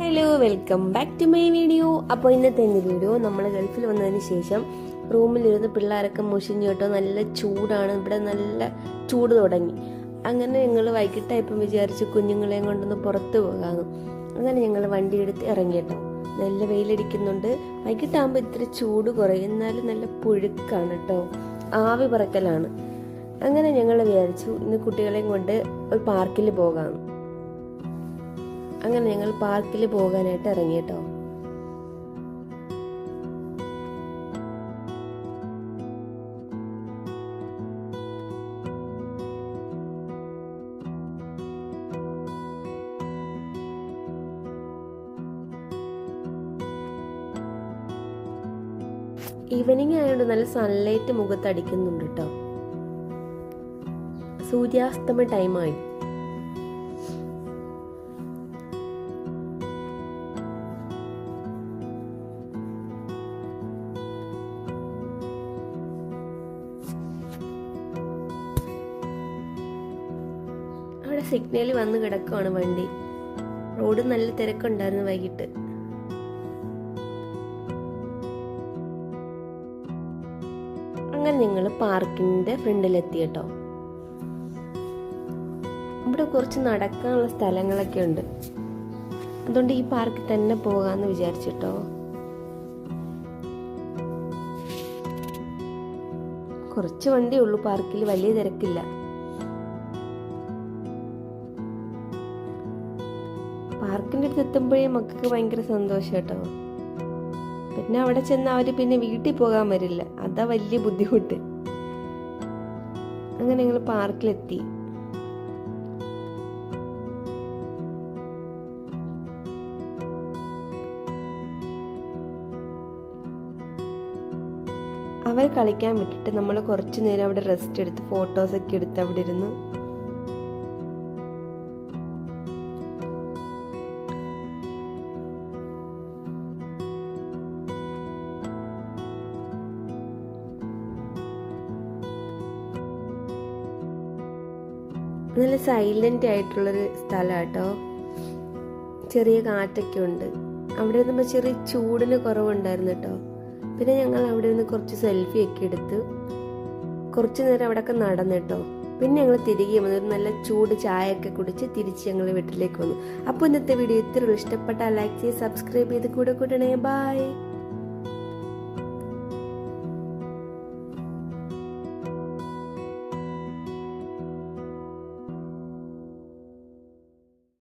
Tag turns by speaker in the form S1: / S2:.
S1: Hello welcome back to my video അപ്പോൾ ഇന്നത്തെ എന്റെ വീഡിയോ നമ്മൾ ഗൾഫിൽ വന്നതിന് ശേഷം റൂമിലിരുന്ന് പിള്ളേരൊക്കെ മുഷിഞ്ഞു കേട്ടോ നല്ല ചൂടാണ്. ഇവിടെ നല്ല ചൂട് തുടങ്ങി. അങ്ങനെ ഞങ്ങൾ വൈകിട്ടായപ്പം വിചാരിച്ച് കുഞ്ഞുങ്ങളെയും കൊണ്ടൊന്ന് പുറത്ത് പോകാമെന്ന് അങ്ങനെ ഞങ്ങൾ വണ്ടി എടുത്ത് ഇറങ്ങി കേട്ടോ. നല്ല വെയിലടിക്കുന്നുണ്ട്. വൈകിട്ടാകുമ്പോൾ ഇത്ര ചൂട് കുറയും. എന്നാലും നല്ല പുഴുക്കാണ് കേട്ടോ. ആവി പറക്കലാണ്. അങ്ങനെ ഞങ്ങൾ വിചാരിച്ചു ഇന്ന് കുട്ടികളെയും കൊണ്ട് ഒരു പാർക്കിൽ പോകാമെന്ന് അങ്ങനെ ഞങ്ങൾ പാർക്കിൽ പോകാനായിട്ട് ഇറങ്ങി കേട്ടോ. ഈവനിങ് ആയതുകൊണ്ട് നല്ല സൺലൈറ്റ് മുഖത്ത് അടിക്കുന്നുണ്ട് കേട്ടോ. സൂര്യാസ്തമ ടൈമായി സിഗ്നലിൽ വന്ന് കിടക്കുവാണ് വണ്ടി. റോഡ് നല്ല തിരക്കുണ്ടായിരുന്നു വൈകിട്ട്. അങ്ങനെ നിങ്ങൾ പാർക്കിന്റെ ഫ്രണ്ടിലെത്തി കേട്ടോ. ഇവിടെ കുറച്ച് നടക്കാനുള്ള സ്ഥലങ്ങളൊക്കെ ഉണ്ട്. അതുകൊണ്ട് ഈ പാർക്കിൽ തന്നെ പോകാന്ന് വിചാരിച്ചിട്ടോ കുറച്ച് വണ്ടിയേ ഉള്ളൂ പാർക്കിൽ വലിയ തിരക്കില്ല. പാർക്കിന്റെ അടുത്ത് എത്തുമ്പോഴേ മക്കൾക്ക് ഭയങ്കര സന്തോഷം കേട്ടോ. പിന്നെ അവിടെ ചെന്ന് അവർ പിന്നെ വീട്ടിൽ പോകാൻ വരില്ല. അതാ വലിയ ബുദ്ധിമുട്ട്. അങ്ങനെ ഞങ്ങൾ പാർക്കിലെത്തി. അവർ കളിക്കാൻ വിട്ടിട്ട് നമ്മൾ കുറച്ചു നേരം അവിടെ റെസ്റ്റ് എടുത്ത് ഫോട്ടോസൊക്കെ എടുത്ത് അവിടെ ഇരുന്ന് നല്ല സൈലന്റ് ആയിട്ടുള്ളൊരു സ്ഥലം കേട്ടോ ചെറിയ കാറ്റൊക്കെ ഉണ്ട് അവിടെ നിന്ന് ചെറിയ ചൂടിന് കുറവുണ്ടായിരുന്നു കേട്ടോ പിന്നെ ഞങ്ങൾ അവിടെ നിന്ന് കുറച്ച് സെൽഫി ഒക്കെ എടുത്ത് കുറച്ച് നേരം അവിടെയൊക്കെ നടന്നു കേട്ടോ പിന്നെ ഞങ്ങൾ തിരികെ വന്നു. ഒരു നല്ല ചൂട് ചായ ഒക്കെ കുടിച്ച് തിരിച്ച് ഞങ്ങൾ വീട്ടിലേക്ക് വന്നു. അപ്പോൾ ഇന്നത്തെ വീഡിയോ ഇത്രയുള്ളൂ ഇഷ്ടപ്പെട്ടാൽ ലൈക്ക് ചെയ്ത് സബ്സ്ക്രൈബ് ചെയ്ത് കൂടെ കൂട്ടണേ. ബൈ